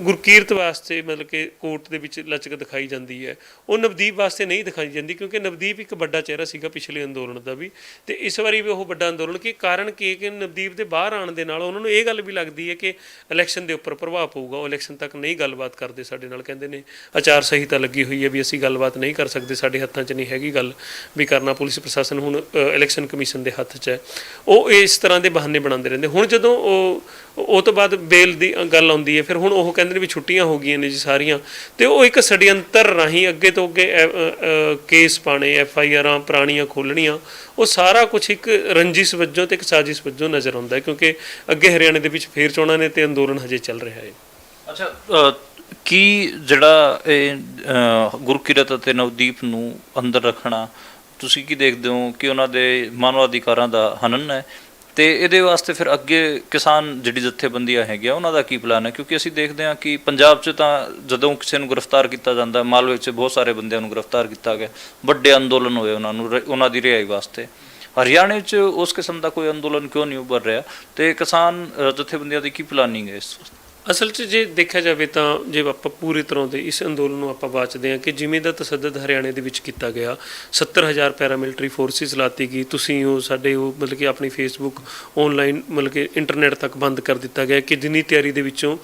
ਗੁਰਕੀਰਤ ਵਾਸਤੇ ਮਤਲਬ ਕਿ ਕੋਰਟ ਦੇ ਵਿੱਚ ਲਚਕ ਦਿਖਾਈ ਜਾਂਦੀ ਹੈ, ਉਹ ਨਵਦੀਪ ਵਾਸਤੇ ਨਹੀਂ ਦਿਖਾਈ ਜਾਂਦੀ, ਕਿਉਂਕਿ ਨਵਦੀਪ ਇੱਕ ਵੱਡਾ ਚਿਹਰਾ ਸੀਗਾ ਪਿਛਲੇ ਅੰਦੋਲਨ ਦਾ ਵੀ। ਤੇ ਇਸ ਵਾਰੀ ਵੀ ਉਹ ਵੱਡਾ ਅੰਦੋਲਨ, ਕੀ ਕਾਰਨ ਕੀ ਹੈ ਕਿ ਨਵਦੀਪ ਦੇ ਬਾਹਰ ਆਉਣ ਦੇ ਨਾਲ ਉਹਨਾਂ ਨੂੰ ਇਹ ਗੱਲ ਵੀ ਲੱਗਦੀ ਹੈ ਕਿ ਇਲੈਕਸ਼ਨ ਦੇ ਉੱਪਰ ਪ੍ਰਭਾਵ ਪਊਗਾ, ਉਹ ਇਲੈਕਸ਼ਨ ਤੱਕ ਨਹੀਂ ਗੱਲਬਾਤ ਕਰਦੇ ਸਾਡੇ ਨਾਲ, ਕਹਿੰਦੇ ਨੇ ਆਚਾਰ ਸੰਹਿਤਾ ਲੱਗੀ ਹੋਈ ਹੈ ਵੀ ਅਸੀਂ ਗੱਲਬਾਤ ਨਹੀਂ ਕਰ ਸਕਦੇ, ਸਾਡੇ ਹੱਥਾਂ 'ਚ ਨਹੀਂ ਹੈਗੀ ਗੱਲ ਵੀ ਕਰਨਾ ਪੁਲਿਸ ਪ੍ਰਸ਼ਾਸਨ ਹੁਣ ਇਲੈਕਸ਼ਨ ਕਮਿਸ਼ਨ ਦੇ ਹੱਥ 'ਚ ਹੈ। ਉਹ ਇਸ ਤਰ੍ਹਾਂ ਦੇ ਬਹਾਨੇ ਬਣਾਉਂਦੇ ਰਹਿੰਦੇ। ਹੁਣ ਜਦੋਂ ਉਹ ਉਹ ਤੋਂ ਬਾਅਦ ਬੇਲ ਦੀ ਗੱਲ ਆਉਂਦੀ ਹੈ, ਫਿਰ ਹੁਣ ਉਹ ਕਹਿੰਦੇ ਨੇ ਵੀ ਛੁੱਟੀਆਂ ਹੋ ਗਈਆਂ ਨੇ ਜੀ ਸਾਰੀਆਂ। ਤੇ ਉਹ ਇੱਕ ਛੜਯੰਤਰ ਰਾਹੀਂ ਅੱਗੇ ਤੋਂ ਅੱਗੇ ਐ- ਕੇਸ ਪਾਣੇ ਐਫ ਆਈ ਆਰਾਂ ਪੁਰਾਣੀਆਂ ਖੋਲਣੀਆਂ ਉਹ ਸਾਰਾ ਕੁਝ ਇੱਕ ਰੰਜਿਸ਼ ਵਜੋਂ ਤੇ ਇੱਕ ਸਾਜ਼ਿਸ਼ ਵਜੋਂ ਨਜ਼ਰ ਆਉਂਦਾ ਕਿਉਂਕਿ ਅੱਗੇ ਹਰਿਆਣੇ ਦੇ ਵਿੱਚ ਫੇਰ ਚੋਣਾਂ ਨੇ ਤੇ ਅੰਦੋਲਨ ਹਜੇ ਚੱਲ ਰਿਹਾ ਹੈ। ਅੱਛਾ ਅ, ਕੀ ਜਿਹੜਾ ਇਹ ਅ, ਗੁਰਕਿਰਤ ਅਤੇ ਨਵਦੀਪ ਨੂੰ ਅੰਦਰ ਰੱਖਣਾ ਤੁਸੀਂ ਕੀ ਦੇਖਦੇ ਹੋ ਕਿ ਉਹਨਾਂ ਦੇ ਮਾਨਵ ਅਧਿਕਾਰਾਂ ਦਾ ਹਨਨ ਹੈ? ਤੇ ਇਹਦੇ ਵਾਸਤੇ ਫਿਰ ਅੱਗੇ ਕਿਸਾਨ ਜਿਹੜੀ ਜਥੇਬੰਦੀਆਂ ਹੈਗੀਆਂ ਉਹਨਾਂ ਦਾ ਕੀ ਪਲਾਨ ਹੈ? ਕਿਉਂਕਿ ਅਸੀਂ ਦੇਖਦੇ ਹਾਂ ਕਿ ਪੰਜਾਬ 'ਚ ਤਾਂ ਜਦੋਂ ਕਿਸੇ ਨੂੰ ਗ੍ਰਿਫਤਾਰ ਕੀਤਾ ਜਾਂਦਾ ਹੈ, ਮਾਲਵੇ 'ਚ ਬਹੁਤ ਸਾਰੇ ਬੰਦਿਆਂ ਨੂੰ ਗ੍ਰਿਫਤਾਰ ਕੀਤਾ ਗਿਆ ਵੱਡੇ ਅੰਦੋਲਨ ਹੋਏ ਉਹਨਾਂ ਨੂੰ ਰ- ਉਹਨਾਂ ਦੀ ਰਿਹਾਈ ਵਾਸਤੇ। ਹਰਿਆਣੇ 'ਚ ਉਸ ਕਿਸਮ ਦਾ ਕੋਈ ਅੰਦੋਲਨ ਕਿਉਂ ਨਹੀਂ ਉੱਭਰ ਰਿਹਾ? ਤੇ ਕਿਸਾਨ ਅ, ਜਥੇਬੰਦੀਆਂ ਦੀ ਕੀ ਪਲਾਨਿੰਗ ਹੈ ਇਸ ਵਾਸਤੇ? ਅਸਲ 'ਚ ਜੇ ਦੇਖਿਆ ਜਾਵੇ ਤਾਂ ਜੇ ਆਪਾਂ ਪੂਰੀ ਤਰ੍ਹਾਂ ਦੇ ਇਸ ਅੰਦੋਲਨ ਨੂੰ ਆਪਾਂ ਬਾਚਦੇ ਹਾਂ ਕਿ ਜਿਵੇਂ ਦਾ ਤਸੱਦਦ ਹਰਿਆਣੇ ਦੇ ਵਿੱਚ ਕੀਤਾ ਗਿਆ 70000 ਪੈਰਾਮਿਲਟਰੀ ਫੋਰਸਿਸ ਲਾਤੀ ਗਈ, ਤੁਸੀਂ ਉਹ ਸਾਡੇ ਉਹ ਮਤਲਬ ਕਿ ਆਪਣੀ ਫੇਸਬੁੱਕ ਆਨਲਾਈਨ ਮਤਲਬ ਕਿ ਇੰਟਰਨੈਟ ਤੱਕ ਬੰਦ ਕਰ ਦਿੱਤਾ ਗਿਆ ਕਿ ਜਿੰਨੀ ਤਿਆਰੀ ਦੇ ਵਿੱਚੋਂ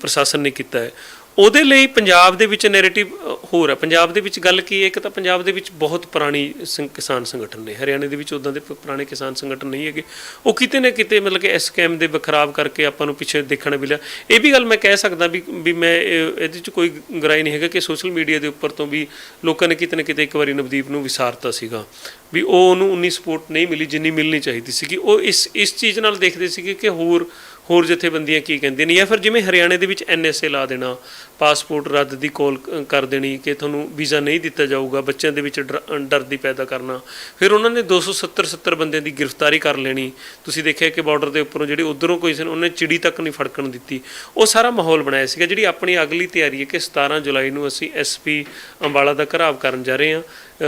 ਪ੍ਰਸ਼ਾਸਨ ਨੇ ਕੀਤਾ ਹੈ। ਉਹਦੇ ਲਈ ਪੰਜਾਬ ਦੇ ਵਿੱਚ ਨੈਰੇਟਿਵ ਹੋਰ ਹੈ ਪੰਜਾਬ ਦੇ ਵਿੱਚ ਗੱਲ ਕੀ ਹੈ? ਇੱਕ ਤਾਂ ਪੰਜਾਬ ਦੇ ਵਿੱਚ ਬਹੁਤ ਪੁਰਾਣੀ ਸੰ- ਕਿਸਾਨ ਸੰਗਠਨ ਨੇ। ਹਰਿਆਣੇ ਦੇ ਵਿੱਚ ਉਦਾਂ ਦੇ ਪੁਰਾਣੇ ਕਿਸਾਨ ਸੰਗਠਨ ਨਹੀਂ ਹੈਗੇ। ਉਹ ਕਿਤੇ ਨਾ ਕਿਤੇ ਮਤਲਬ ਕਿ ਇਸ ਸਕੈਮ ਦੇ ਬਖਰਾਵ ਕਰਕੇ ਆਪਾਂ ਨੂੰ ਪਿੱਛੇ ਦੇਖਣਾ ਮਿਲਿਆ। ਇਹ ਵੀ ਗੱਲ ਮੈਂ ਕਹਿ ਸਕਦਾ ਵੀ ਵੀ ਮੈਂ, ਇਹ- ਇਹਦੇ 'ਚ ਕੋਈ ਗਰਾਈ ਨਹੀਂ ਹੈਗਾ ਕਿ ਸੋਸ਼ਲ ਮੀਡੀਆ ਦੇ ਉੱਪਰ ਤੋਂ ਵੀ ਲੋਕਾਂ ਨੇ ਕਿਤੇ ਨਾ ਕਿਤੇ ਇੱਕ ਵਾਰੀ ਨਵਦੀਪ ਨੂੰ ਵਿਸਾਰਤਾ ਸੀਗਾ। ਵੀ ਉਹ ਉਹਨੂੰ ਉਨੀ ਸਪੋਰਟ ਨਹੀਂ ਮਿਲੀ, ਜਿੰਨੀ ਮਿਲਣੀ ਚਾਹੀਦੀ ਸੀਗੀ। ਉਹ ਇਸ ਇਸ ਚੀਜ਼ ਨਾਲ ਦੇਖਦੇ ਸੀਗੇ ਕਿ ਹੋਰ ਹੋਰ ਜਥੇਬੰਦੀਆਂ ਕੀ ਕਹਿੰਦੀਆਂ ਨੇ। ਜਾਂ ਫਿਰ ਜਿਵੇਂ ਹਰਿਆਣੇ ਦੇ ਵਿੱਚ ਐਨਐਸਏ ਲਾ ਦੇਣਾ ਪਾਸਪੋਰਟ ਰੱਦ ਦੀ ਕੋਲ ਕਰ ਦੇਣੀ ਕਿ ਤੁਹਾਨੂੰ ਵੀਜ਼ਾ ਨਹੀਂ ਦਿੱਤਾ ਜਾਊਗਾ ਬੱਚਿਆਂ ਦੇ ਵਿੱਚ ਡਰ- ਡਰ ਦੀ ਪੈਦਾ ਕਰਨਾ। ਫਿਰ ਉਹਨਾਂ ਨੇ 270 70 ਬੰਦਿਆਂ ਦੀ ਗ੍ਰਿਫਤਾਰੀ ਕਰ ਲੈਣੀ। ਤੁਸੀਂ ਦੇਖਿਆ ਕਿ ਬਾਰਡਰ ਦੇ ਉੱਪਰੋਂ ਜਿਹੜੇ ਉਧਰੋਂ ਕੋਈ ਸਨ ਉਹਨੇ ਚਿੜੀ ਤੱਕ ਨਹੀਂ ਫੜਕਣ ਦਿੱਤੀ। ਉਹ ਸਾਰਾ ਮਾਹੌਲ ਬਣਾਇਆ ਸੀਗਾ ਜਿਹੜੀ ਆਪਣੀ ਅਗਲੀ ਤਿਆਰੀ ਹੈ ਕਿ 17 ਜੁਲਾਈ ਨੂੰ ਅਸੀਂ ਐਸਪੀ ਅੰਬਾਲਾ ਦਾ ਘਰਾਵ ਕਰਨ ਜਾ ਰਹੇ ਹਾਂ।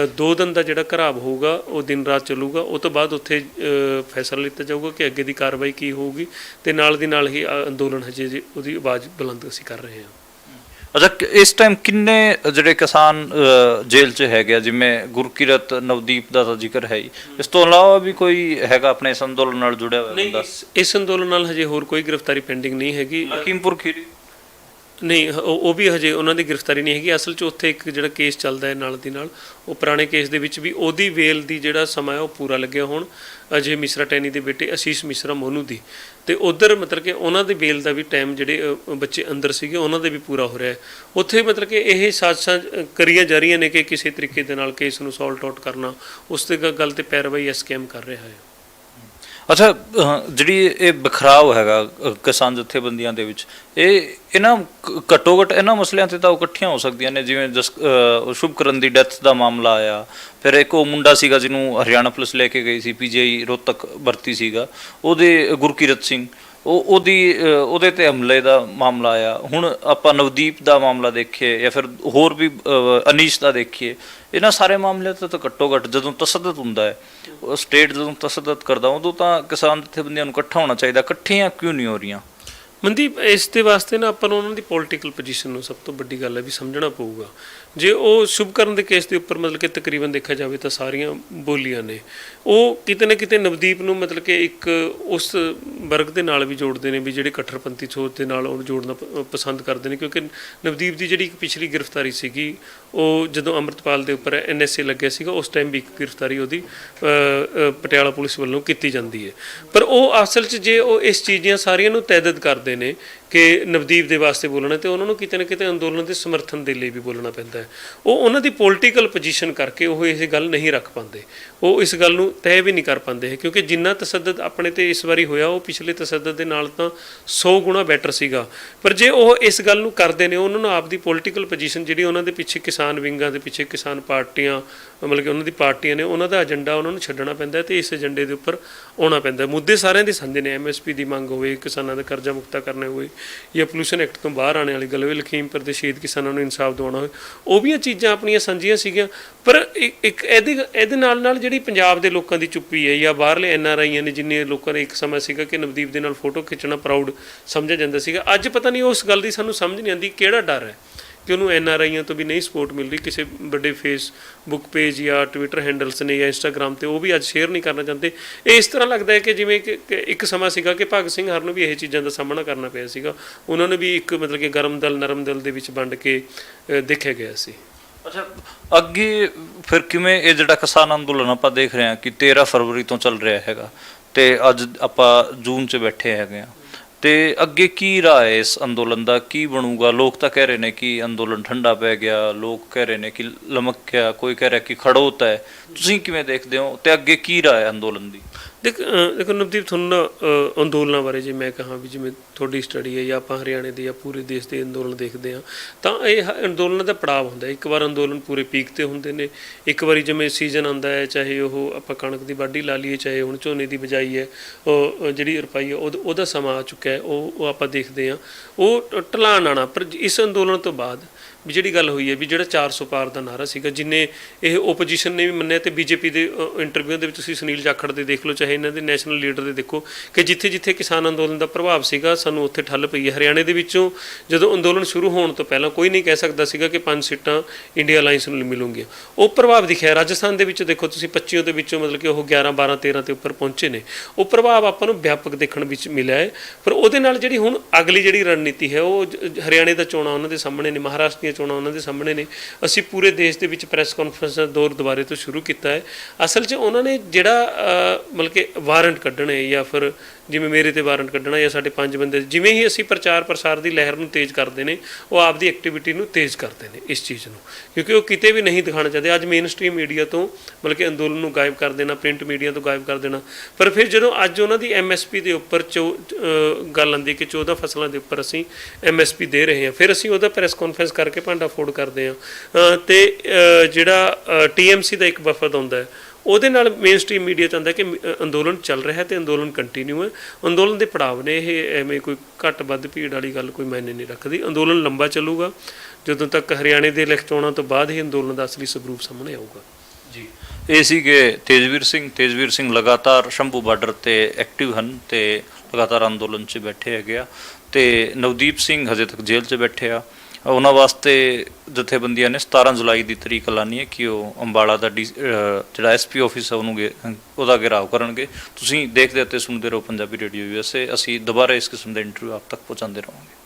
ਦੋ ਦਿਨ ਦਾ ਜਿਹੜਾ ਘਰਾਵ ਹੋਊਗਾ ਉਹ ਦਿਨ ਰਾਤ ਚੱਲੂਗਾ। ਉਹ ਤੋਂ ਬਾਅਦ ਉੱਥੇ ਫੈਸਲਾ ਲਿੱਤਾ ਜਾਊਗਾ ਕਿ ਅੱਗੇ ਦੀ ਕਾਰਵਾਈ ਕੀ ਹੋਊਗੀ ਤੇ ਨਾਲ ਦੀ ਨਾਲ ਹੀ ਅ, ਅੰਦੋਲਨ ਹਜੇ ਜੀ ਉਹਦੀ ਆਵਾਜ਼ ਬੁਲੰਦ ਅਸੀਂ ਕਰ ਰਹੇ ਹਾਂ। ਅੱਛਾ ਇਸ ਟਾਈਮ ਕਿੰਨੇ ਜਿਹੜੇ ਕਿਸਾਨ ਜੇਲ੍ਹ 'ਚ ਹੈਗੇ ਆ? ਜਿਵੇਂ ਗੁਰਕਿਰਤ ਨਵਦੀਪ ਦਾ ਤਾਂ ਜ਼ਿਕਰ ਹੈ ਹੀ। ਇਸ ਤੋਂ ਇਲਾਵਾ ਵੀ ਕੋਈ ਹੈਗਾ ਆਪਣੇ ਇਸ ਅੰਦੋਲਨ ਨਾਲ ਜੁੜਿਆ ਹੋਇਆ ਨਹੀਂ ਇਸ- ਅੰਦੋਲਨ ਨਾਲ ਹਜੇ ਹੋਰ ਕੋਈ ਗ੍ਰਿਫਤਾਰੀ ਪੈਂਡਿੰਗ ਨਹੀਂ ਹੈਗੀ। ਲਖੀਮਪੁਰ ਖੀਰੀ। ਨਹੀਂ, ਉਹ ਉਹ ਵੀ ਹਜੇ ਉਹਨਾਂ ਦੀ ਗ੍ਰਿਫਤਾਰੀ ਨਹੀਂ ਹੈਗੀ। ਅਸਲ 'ਚ ਉੱਥੇ ਇੱਕ ਜਿਹੜਾ ਕੇਸ ਚੱਲਦਾ ਹੈ ਨਾਲ ਦੀ ਨਾਲ, ਉਹ ਪੁਰਾਣੇ ਕੇਸ ਦੇ ਵਿੱਚ ਵੀ ਉਹਦੀ ਵੇਲ ਦੀ ਜਿਹੜਾ ਸਮਾਂ ਹੈ, ਉਹ ਪੂਰਾ ਲੱਗਿਆ ਹੁਣ। ਅਜੇ ਮਿਸਰਾ ਟੈਨੀ ਦੇ ਬੇਟੇ ਅਸੀਸ਼ ਮਿਸਰਾ ਮੋਨੂ ਦੀ। ਤੇ ਉਧਰ ਮਤਲਬ ਕਿ ਉਹਨਾਂ ਦੇ ਵੇਲ ਦਾ ਵੀ ਟਾਈਮ ਜਿਹੜੇ ਬੱਚੇ ਅੰਦਰ ਸੀਗੇ, ਉਹਨਾਂ ਦੇ ਵੀ ਪੂਰਾ ਹੋ ਰਿਹਾ ਹੈ। ਉੱਥੇ ਮਤਲਬ ਕਿ ਇਹ ਸਾਜ਼ਿਸ਼ਾਂ ਕਰੀਆਂ ਜਾ ਰਹੀਆਂ ਨੇ ਕਿ ਕਿਸੇ ਤਰੀਕੇ ਦੇ ਨਾਲ ਕੇਸ ਨੂੰ ਸੋਲਟ ਆਊਟ ਕਰਨਾ, ਉਸ ਤੇ ਗ- ਗੱਲ ਤੇ ਪੈਰਵਾਈ ਐਸਕੇਐਮ ਕਰ ਰਿਹਾ ਹੈ। ਅੱਛਾ ਜਿਹੜੀ ਇਹ ਬਖਰਾਵ ਹੈਗਾ ਕਿਸਾਨ ਜਥੇਬੰਦੀਆਂ ਦੇ ਵਿੱਚ, ਇਹ ਇਹਨਾਂ ਘੱਟੋ ਘੱਟ ਇਹਨਾਂ ਮਸਲਿਆਂ ਤੇ ਤਾਂ ਉਹ ਇਕੱਠੀਆਂ ਹੋ ਸਕਦੀਆਂ ਨੇ, ਜਿਵੇਂ ਜਸ ਸ਼ੁਭਕਰਨ ਦੀ ਡੈਥ ਦਾ ਮਾਮਲਾ ਆਇਆ, ਫਿਰ ਇੱਕ ਉਹ ਮੁੰਡਾ ਸੀਗਾ ਜਿਹਨੂੰ ਹਰਿਆਣਾ ਪੁਲਿਸ ਲੈ ਕੇ ਗਈ ਸੀ ਪੀਜੀਆਈ ਰੋਹਤਕ ਵਰਤੀ ਸੀਗਾ, ਉਹਦੇ ਗੁਰਕੀਰਤ ਸਿੰਘ ਉਹ ਉਹਦੀ ਉਹਦੇ ਤੇ ਹਮਲੇ ਦਾ ਮਾਮਲਾ ਆਇਆ। ਹੁਣ ਆਪਾਂ ਨਵਦੀਪ ਦਾ ਮਾਮਲਾ ਦੇਖੀਏ ਜਾਂ ਫਿਰ ਹੋਰ ਵੀ ਅਨੀਸ਼ ਦਾ ਦੇਖੀਏ, ਇਹਨਾਂ ਸਾਰੇ ਮਾਮਲਿਆਂ ਤੇ ਤਾਂ ਘੱਟੋ ਘੱਟ ਜਦੋਂ ਤਸੱਦਦ ਹੁੰਦਾ ਹੈ ਸਟੇਟ ਜਦੋਂ ਤਸੱਦਦ ਕਰਦਾ, ਉਦੋਂ ਤਾਂ ਕਿਸਾਨ ਜਥੇਬੰਦੀਆਂ ਨੂੰ ਇਕੱਠਾ ਹੋਣਾ ਚਾਹੀਦਾ, ਇਕੱਠੀਆਂ ਕਿਉਂ ਨਹੀਂ ਹੋ ਰਹੀਆਂ? ਮਨਦੀਪ, ਇਸ ਦੇ ਵਾਸਤੇ ਨਾ ਆਪਾਂ ਨੂੰ ਉਹਨਾਂ ਦੀ ਪੋਲਿਟੀਕਲ ਪੋਜੀਸ਼ਨ ਨੂੰ ਸਭ ਤੋਂ ਵੱਡੀ ਗੱਲ ਹੈ ਵੀ ਸਮਝਣਾ ਪਊਗਾ। ਜੇ ਉਹ ਸ਼ੁਭਕਰਨ ਦੇ ਕੇਸ ਦੇ ਉੱਪਰ ਮਤਲਬ ਕਿ ਤਕਰੀਬਨ ਦੇਖਿਆ ਜਾਵੇ ਤਾਂ ਸਾਰੀਆਂ ਬੋਲੀਆਂ ਨੇ। ਉਹ ਕਿਤੇ ਨਾ ਕਿਤੇ ਨਵਦੀਪ ਨੂੰ ਮਤਲਬ ਕਿ ਇੱਕ ਉਸ ਵਰਗ ਦੇ ਨਾਲ ਵੀ ਜੋੜਦੇ ਨੇ ਵੀ ਜਿਹੜੇ ਕੱਠਰਪੰਥੀ ਸੋਚ ਦੇ ਨਾਲ ਉਹਨੂੰ ਜੋੜਨਾ ਪਸੰਦ ਕਰਦੇ ਨੇ ਕਿਉਂਕਿ ਨਵਦੀਪ ਦੀ ਜਿਹੜੀ ਇੱਕ ਪਿਛਲੀ ਗ੍ਰਿਫਤਾਰੀ ਸੀਗੀ, ਉਹ ਜਦੋਂ ਅੰਮ੍ਰਿਤਪਾਲ ਦੇ ਉੱਪਰ ਐਨਐਸਏ ਲੱਗਿਆ ਸੀਗਾ, ਉਸ ਟਾਈਮ ਵੀ ਇੱਕ ਗ੍ਰਿਫਤਾਰੀ ਉਹਦੀ ਪਟਿਆਲਾ ਪੁਲਿਸ ਵੱਲੋਂ ਕੀਤੀ ਜਾਂਦੀ ਹੈ। ਪਰ ਉਹ ਅਸਲ 'ਚ ਜੇ ਉਹ ਇਸ ਚੀਜ਼ਾਂ ਸਾਰੀਆਂ ਨੂੰ ਤੈਦਦ ਕਰਦੇ ਨੇ ਕਿ ਨਵਦੀਪ ਦੇ ਵਾਸਤੇ ਬੋਲਣਾ ਤੇ ਉਹਨਾਂ ਨੂੰ ਕਿਤੇ ਨਾ ਕਿਤੇ ਅੰਦੋਲਨ ਦੇ ਸਮਰਥਨ ਦੇ ਲਈ ਵੀ ਬੋਲਣਾ ਪੈਂਦਾ ਹੈ। ਉਹ ਉਹਨਾਂ ਦੀ ਪੋਲਿਟੀਕਲ ਪੋਜੀਸ਼ਨ ਕਰਕੇ ਉਹ ਇਹ ਗੱਲ ਨਹੀਂ ਰੱਖ ਪਾਉਂਦੇ। ਉਹ ਇਸ ਗੱਲ ਨੂੰ ਤੈਅ ਵੀ ਨਹੀਂ ਕਰ ਪਾਉਂਦੇ ਕਿਉਂਕਿ ਜਿੰਨਾ ਤਸੱਦਦ ਆਪਣੇ ਤੇ ਇਸ ਵਾਰੀ ਹੋਇਆ, ਉਹ ਪਿਛਲੇ ਤਸੱਦਦ ਦੇ ਨਾਲ ਤਾਂ 100 ਗੁਣਾ ਬੈਟਰ ਸੀਗਾ। ਪਰ ਜੇ ਉਹ ਇਸ ਗੱਲ ਨੂੰ ਕਰਦੇ ਨੇ, ਉਹਨਾਂ ਨੂੰ ਆਪਦੀ ਪੋਲਿਟੀਕਲ ਪੋਜੀਸ਼ਨ ਜਿਹੜੀ ਉਹਨਾਂ ਦੇ ਪਿੱਛੇ ਕਿਸਾਨ ਵਿੰਗਾਂ ਦੇ ਪਿੱਛੇ ਕਿਸਾਨ ਪਾਰਟੀਆਂ, ਮਤਲਬ ਕਿ ਉਹਨਾਂ ਦੀ ਪਾਰਟੀਆਂ ਨੇ, ਉਹਨਾਂ ਦਾ ਏਜੰਡਾ ਉਹਨਾਂ ਨੂੰ ਛੱਡਣਾ ਪੈਂਦਾ ਹੈ ਤੇ ਇਸ ਏਜੰਡੇ ਦੇ ਉੱਪਰ ਆਉਣਾ ਪੈਂਦਾ ਮੁੱਦੇ ਸਾਰਿਆਂ ਦੇ ਸਾਂਝੇ ਨੇ ਐਮਐਸਪੀ ਦੀ ਮੰਗ ਹੋਵੇ, ਕਿਸਾਨਾਂ ਦਾ ਕਰਜ਼ਾ ਮੁਕਤਾ ਕਰਨਾ ਹੋਵੇ ਜਾਂ ਪੋਲੂਸ਼ਨ ਐਕਟ ਤੋਂ ਬਾਹਰ ਆਉਣ ਵਾਲੀ ਗੱਲ ਹੋਵੇ ਲਖੀਮਪੁਰ ਦੇ ਸ਼ਹੀਦ ਕਿਸਾਨਾਂ ਨੂੰ ਇਨਸਾਫ ਦਿਵਾਉਣਾ ਹੋਵੇ, ਉਹ ਵੀ ਇਹ ਚੀਜ਼ਾਂ ਆਪਣੀਆਂ ਸਾਂਝੀਆਂ ਸੀਗੀਆਂ। ਪਰ ਇੱਕ ਇਹਦੇ ਇਹਦੇ ਨਾਲ ਨਾਲ ਜਿਹੜੀ ਪੰਜਾਬ ਦੇ ਲੋਕਾਂ ਦੀ ਚੁੱਪੀ ਹੈ ਜਾਂ ਬਾਹਰਲੇ ਐੱਨ ਆਰ ਆਈਆਂ ਨੇ ਜਿੰਨੇ ਲੋਕਾਂ ਨੇ ਇੱਕ ਸਮਾਂ ਸੀਗਾ ਕਿ ਨਵਦੀਪ ਦੇ ਨਾਲ ਫੋਟੋ ਖਿੱਚਣਾ ਪ੍ਰਾਊਡ ਸਮਝਿਆ ਜਾਂਦਾ ਸੀਗਾ। ਅੱਜ ਪਤਾ ਨਹੀਂ ਉਸ ਗੱਲ ਦੀ ਸਾਨੂੰ ਸਮਝ ਨਹੀਂ ਆਉਂਦੀ ਕਿਹੜਾ ਡਰ ਹੈ। ਕਿ ਉਹਨੂੰ ਐਨ ਆਰ ਆਈਆਂ ਤੋਂ ਵੀ ਨਹੀਂ ਸਪੋਰਟ ਮਿਲ ਰਹੀ, ਕਿਸੇ ਵੱਡੇ ਫੇਸਬੁੱਕ ਪੇਜ ਜਾਂ ਟਵਿੱਟਰ ਹੈਂਡਲਸ ਨੇ ਜਾਂ ਇੰਸਟਾਗ੍ਰam ਤੇ, ਉਹ ਵੀ ਅੱਜ ਸ਼ੇਅਰ ਨਹੀਂ ਕਰਨਾ ਚਾਹੁੰਦੇ। ਇਹ ਇਸ ਤਰ੍ਹਾਂ ਲੱਗਦਾ ਹੈ ਕਿ ਜਿਵੇਂ ਕਿ ਇੱਕ ਸਮਾਂ ਸੀਗਾ ਕਿ ਭਗਤ ਸਿੰਘ ਹਰ ਨੂੰ ਵੀ ਇਹ ਚੀਜ਼ਾਂ ਦਾ ਸਾਹਮਣਾ ਕਰਨਾ ਪਿਆ ਸੀਗਾ। ਉਹਨਾਂ ਨੇ ਵੀ ਇੱਕ ਮਤਲਬ ਕਿ ਗਰਮ ਦਲ, ਨਰਮ ਦਲ ਦੇ ਵਿੱਚ ਵੰਡ ਕੇ ਦੇਖਿਆ ਗਿਆ ਸੀ। ਅੱਛਾ, ਅੱਗੇ ਫਿਰ ਕਿਵੇਂ ਇਹ ਜਿਹੜਾ ਕਿਸਾਨ ਅੰਦੋਲਨ ਆਪਾਂ ਦੇਖ ਰਹੇ ਹਾਂ ਕਿ 13 ਫਰਵਰੀ ਤੋਂ ਚੱਲ ਰਿਹਾ ਹੈਗਾ ਤੇ ਅੱਜ ਆਪਾਂ ਜੂਨ 'ਚ ਬੈਠੇ ਹੈਗੇ ਆ ਤੇ ਅੱਗੇ ਕੀ ਰਾਹ ਹੈ ਇਸ ਅੰਦੋਲਨ ਦਾ? ਕੀ ਬਣੂਗਾ? ਲੋਕ ਤਾਂ ਕਹਿ ਰਹੇ ਨੇ ਕਿ ਅੰਦੋਲਨ ਠੰਡਾ ਪੈ ਗਿਆ, ਲੋਕ ਕਹਿ ਰਹੇ ਨੇ ਕਿ ਲਮਕ ਗਿਆ ਕੋਈ ਕਹਿ ਰਿਹਾ ਕਿ ਖੜੋਤ ਹੈ। ਤੁਸੀਂ ਕਿਵੇਂ ਦੇਖਦੇ ਹੋ ਤੇ ਅੱਗੇ ਕੀ ਰਾਹ ਹੈ ਅੰਦੋਲਨ ਦੀ? ਦੇਖ ਦੇਖੋ ਨਵਦੀਪ ਤੁਹਾਨੂੰ ਨਾ, ਅ, ਅੰਦੋਲਨਾਂ ਬਾਰੇ ਜੇ ਮੈਂ ਕਹਾਂ ਵੀ ਜਿਵੇਂ ਤੁਹਾਡੀ ਸਟੱਡੀ ਹੈ ਜਾਂ ਆਪਾਂ ਹਰਿਆਣੇ ਦੇ ਜਾਂ ਪੂਰੇ ਦੇਸ਼ ਦੇ ਅੰਦੋਲਨ ਦੇਖਦੇ ਆ ਤਾਂ ਇਹ ਹ- ਅੰਦੋਲਨਾਂ ਦਾ ਪੜਾਅ ਹੁੰਦਾ ਹੈ। ਇੱਕ ਵਾਰ ਅੰਦੋਲਨ ਪੂਰੇ ਪੀਕ ਤੇ ਹੁੰਦੇ ਨੇ ਇੱਕ ਵਾਰੀ ਜਿਵੇਂ ਸੀਜ਼ਨ ਆਉਂਦਾ ਹੈ ਚਾਹੇ ਉਹ ਆਪਾਂ ਕਣਕ ਦੀ ਵਾਢੀ ਲਾ ਲਈਏ ਚਾਹੇ ਹੁਣ ਝੋਨੇ ਦੀ ਬਿਜਾਈ ਹੈ ਉਹ ਅ, ਜਿਹੜੀ ਰੁਪਾਈ ਹੈ ਉਹਦਾ ਉਹਦਾ ਸਮਾਂ ਆ ਚੁੱਕਾ ਹੈ ਉਹ ਉਹ ਆਪਾਂ ਦੇਖਦੇ ਆ ਉਹ ਟ- ਢਲਾਣ ਆਣਾ ਪਰ ਇਸ ਅੰਦੋਲਨ ਤੋਂ ਬਾਅਦ ਵੀ ਜਿਹੜੀ ਗੱਲ ਹੋਈ ਹੈ, ਵੀ ਜਿਹੜਾ 400 ਪਾਰ ਦਾ ਨਾਰਾ ਸੀਗਾ, ਜਿਨੇ ਇਹ ਓਪੋਜੀਸ਼ਨ ਨੇ ਵੀ ਮੰਨਿਆ ਤੇ ਬੀਜੇਪੀ ਦੇ ਇੰਟਰਵਿਊ ਦੇ ਵਿੱਚ ਤੁਸੀਂ ਸੁਨੀਲ ਜਾਖੜ ਦੇ ਦੇਖ ਲਓ, ਚਾਹੇ ਇਹਨਾਂ ਦੇ ਨੈਸ਼ਨਲ ਲੀਡਰ ਦੇ ਦੇਖੋ, ਕਿ ਜਿੱਥੇ ਜਿੱਥੇ ਕਿਸਾਨ ਅੰਦੋਲਨ ਦਾ ਪ੍ਰਭਾਵ ਸੀਗਾ, ਸਾਨੂੰ ਉੱਥੇ ਠੱਲ ਪਈ ਹੈ। ਹਰਿਆਣੇ ਦੇ ਵਿੱਚੋਂ ਜਦੋਂ ਅੰਦੋਲਨ ਸ਼ੁਰੂ ਹੋਣ ਤੋਂ ਪਹਿਲਾਂ ਕੋਈ ਨਹੀਂ ਕਹਿ ਸਕਦਾ ਸੀਗਾ ਕਿ ਪੰਜ ਸੀਟਾਂ ਇੰਡੀਆ ਅਲਾਈਅੰਸ ਨੂੰ ਮਿਲੂਗੀਆਂ। ਉਹ ਪ੍ਰਭਾਵ ਦਿਖਿਆ। ਰਾਜਸਥਾਨ ਦੇ ਵਿੱਚ ਦੇਖੋ ਤੁਸੀਂ 25 ਦੇ ਵਿੱਚੋਂ ਮਤਲਬ ਕਿ ਉਹ 11 12 13 ਤੇ ਉੱਪਰ ਪਹੁੰਚੇ ਨੇ। ਉਹ ਪ੍ਰਭਾਵ ਆਪਾਂ ਨੂੰ ਵਿਆਪਕ ਦੇਖਣ ਵਿੱਚ ਮਿਲਿਆ ਹੈ। ਪਰ ਉਹਦੇ ਨਾਲ ਜਿਹੜੀ ਹੁਣ ਅਗਲੀ ਜਿਹੜੀ ਰਣਨੀਤੀ ਹੈ, ਉਹ ਹਰਿਆਣੇ ਦਾ ਚੋਣਾਂ ਉਹਨਾਂ ਦੇ ਸਾਹਮਣੇ ਨੇ, ਮਹਾਰਾਸ਼ਟਰ ਦੀਆਂ ਚੋਣਾਂ ਉਹਨਾਂ ਦੇ ਸਾਹਮਣੇ ਨੇ। ਅਸੀਂ ਪੂਰੇ ਦੇਸ਼ ਦੇ ਵਿੱਚ ਪ੍ਰੈਸ ਕਾਨਫਰੰਸ ਦਾ ਦੌਰ ਦੁਬਾਰੇ ਤੋਂ ਸ਼ੁਰੂ ਕੀਤਾ ਹੈ। ਅਸਲ 'ਚ ਉਹਨਾਂ ਨੇ ਜਿਹੜਾ ਮਤਲਬ ਕਿ ਵਾਰੰਟ ਕੱਢਣੇ ਜਾਂ ਫਿਰ ਜਿਵੇਂ ਮੇਰੇ ਤੇ ਵਾਰੰਟ ਕੱਢਣਾ ਜਾਂ ਸਾਡੇ ਪੰਜ ਬੰਦੇ ਜਿਵੇਂ ਹੀ ਅਸੀਂ ਪ੍ਰਚਾਰ ਪ੍ਰਸਾਰ ਦੀ ਲਹਿਰ ਨੂੰ ਤੇਜ਼ ਕਰਦੇ ਨੇ ਉਹ ਆਪਦੀ ਐਕਟੀਵਿਟੀ ਨੂੰ ਤੇਜ਼ ਕਰਦੇ ਨੇ ਇਸ ਚੀਜ਼ ਨੂੰ। ਕਿਉਂਕਿ ਉਹ ਕਿਤੇ ਵੀ ਨਹੀਂ ਦਿਖਾਣਾ ਚਾਹਦੇ। ਅੱਜ ਮੇਨ ਸਟ੍ਰੀਮ ਮੀਡੀਆ ਤੋਂ ਮਤਲਬ ਕਿ ਅੰਦੋਲਨ ਨੂੰ ਗਾਇਬ ਕਰ ਦੇਣਾ ਪ੍ਰਿੰਟ ਮੀਡੀਆ ਤੋਂ ਗਾਇਬ ਕਰ ਦੇਣਾ। ਪਰ ਫਿਰ ਜਦੋਂ ਅੱਜ ਉਹਨਾਂ ਦੀ ਐਮਐਸਪੀ ਦੇ ਉੱਪਰ ਚੋ- ਗੱਲ ਆਉਂਦੀ ਕਿ 14 ਫਸਲਾਂ ਦੇ ਉੱਪਰ ਅਸੀਂ ਐਮਐਸਪੀ ਦੇ ਰਹੇ ਹਾਂ ਫਿਰ ਅਸੀਂ ਉਹਦਾ ਪ੍ਰੈਸ ਕਾਨਫਰੰਸ ਕਰਕੇ ਭਾਂਡਾ ਫੋੜ ਕਰਦੇ ਹਾਂ। ਅ, ਤੇ ਅ, ਜਿਹੜਾ ਟੀਐਮਸੀ ਦਾ ਇੱਕ ਵਫਦ ਆਉਂਦਾ ਹੈ ਉਹਦੇ ਨਾਲ ਮੇਨ ਸਟ੍ਰੀਮ ਮੀਡੀਆ ਚਾਹੁੰਦਾ ਕਿ ਅੰਦੋਲਨ ਚੱਲ ਰਿਹਾ ਹੈ ਤੇ ਅੰਦੋਲਨ ਕੰਟੀਨਿਊ ਹੈ। ਅੰਦੋਲਨ ਦੇ ਪੜਾਵ ਨੇ ਇਹ ਐਵੇਂ ਕੋਈ ਘੱਟ ਵੱਧ ਭੀੜ ਵਾਲੀ ਗੱਲ ਕੋਈ ਮਾਇਨੇ ਨਹੀਂ ਰੱਖਦੀ। ਅੰਦੋਲਨ ਲੰਬਾ ਚੱਲੂਗਾ। ਜਦੋਂ ਤੱਕ ਹਰਿਆਣੇ ਦੇ ਇਲੈਕਟ ਚੋਣਾਂ ਤੋਂ ਬਾਅਦ ਹੀ ਅੰਦੋਲਨ ਦਾ ਅਸਲੀ ਸਵਰੂਪ ਸਾਹਮਣੇ ਆਊਗਾ। ਜੀ। ਇਹ ਸੀਗੇ ਤੇਜਵੀਰ ਸਿੰਘ। ਤੇਜਵੀਰ ਸਿੰਘ ਲਗਾਤਾਰ ਸ਼ੰਭੂ ਬਾਰਡਰ ਤੇ ਐਕਟਿਵ ਹਨ ਤੇ ਲਗਾਤਾਰ ਅੰਦੋਲਨ 'ਚ ਬੈਠੇ ਹੈਗੇ ਆ। ਤੇ ਨਵਦੀਪ ਸਿੰਘ ਹਜੇ ਤੱਕ ਜੇਲ੍ਹ 'ਚ ਬੈਠੇ ਆ। ਉਹਨਾਂ ਵਾਸਤੇ ਜਥੇਬੰਦੀਆਂ ਨੇ 17 ਜੁਲਾਈ ਦੀ ਤਰੀਕ ਐਲਾਨੀ ਹੈ ਕਿ ਉਹ ਅੰਬਾਲਾ ਦਾ ਡੀ- ਅਹ ਜਿਹੜਾ ਐਸਪੀ ਆਫਿਸ ਹੈ ਉਹਨੂੰ ਗੇ- ਉਹਦਾ ਘਿਰਾਓ ਕਰਨਗੇ। ਤੁਸੀਂ ਦੇਖਦੇ ਅਤੇ ਸੁਣਦੇ ਰਹੋ ਪੰਜਾਬੀ ਰੇਡੀਓ ਯੂਐਸਏ ਅਸੀਂ ਦੁਬਾਰਾ ਇਸ ਕਿਸਮ ਦੇ ਇੰਟਰਵਿਊ ਆਪ ਤੱਕ ਪਹੁੰਚਾਉਂਦੇ ਰਹਾਂਗੇ।